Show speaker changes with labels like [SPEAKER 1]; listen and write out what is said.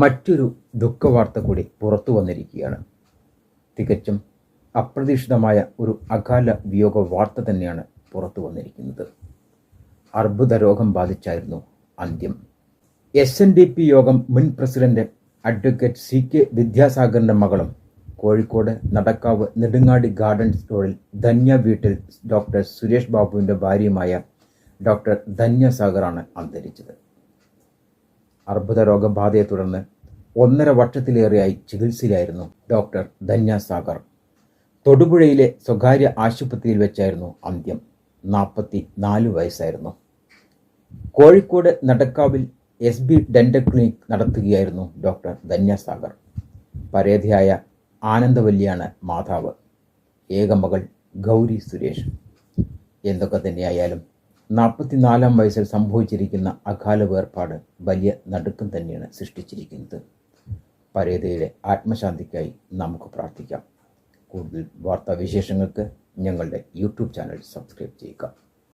[SPEAKER 1] മറ്റൊരു ദുഃഖവാർത്ത കൂടി പുറത്തു വന്നിരിക്കുകയാണ്. തികച്ചും അപ്രതീക്ഷിതമായ ഒരു അകാല വിയോഗ വാർത്ത തന്നെയാണ് പുറത്തു വന്നിരിക്കുന്നത്. അർബുദ രോഗം ബാധിച്ചായിരുന്നു അന്ത്യം. എസ് എൻ ഡി പി യോഗം മുൻ പ്രസിഡന്റ് അഡ്വക്കേറ്റ് സി കെ വിദ്യാസാഗറിന്റെ മകളും കോഴിക്കോട് നടക്കാവ് നെടുങ്ങാടി ഗാർഡൻ സ്റ്റോറിൽ ധന്യ വീട്ടിൽ ഡോക്ടർ സുരേഷ് ബാബുവിന്റെ ഭാര്യയുമായ ഡോക്ടർ ധന്യ സാഗറാണ് അന്തരിച്ചത്. അർബുദ രോഗബാധയെ തുടർന്ന് ഒന്നര വർഷത്തിലേറെയായി ചികിത്സയിലായിരുന്നു ഡോക്ടർ ധന്യ സാഗർ. തൊടുപുഴയിലെ സ്വകാര്യ ആശുപത്രിയിൽ വെച്ചായിരുന്നു അന്ത്യം. നാൽപ്പത്തി നാല് വയസ്സായിരുന്നു. കോഴിക്കോട് നടക്കാവിൽ എസ് ബി ഡെന്റൽ ക്ലിനിക് നടത്തുകയായിരുന്നു ഡോക്ടർ ധന്യ സാഗർ. പരേതയായ ആനന്ദവല്ലിയാണ് മാതാവ്. ഏകമകൾ ഗൗരി സുരേഷ്. എന്തൊക്കെ തന്നെയായാലും നാൽപ്പത്തിനാലാം വയസ്സിൽ സംഭവിച്ചിരിക്കുന്ന അകാല വേർപാട് വലിയ നടുക്കം തന്നെയാണ് സൃഷ്ടിച്ചിരിക്കുന്നത്. പരേതയിലെ ആത്മശാന്തിക്കായി നമുക്ക് പ്രാർത്ഥിക്കാം. കൂടുതൽ വാർത്താവിശേഷങ്ങൾക്ക് ഞങ്ങളുടെ യൂട്യൂബ് ചാനൽ സബ്സ്ക്രൈബ് ചെയ്യുക.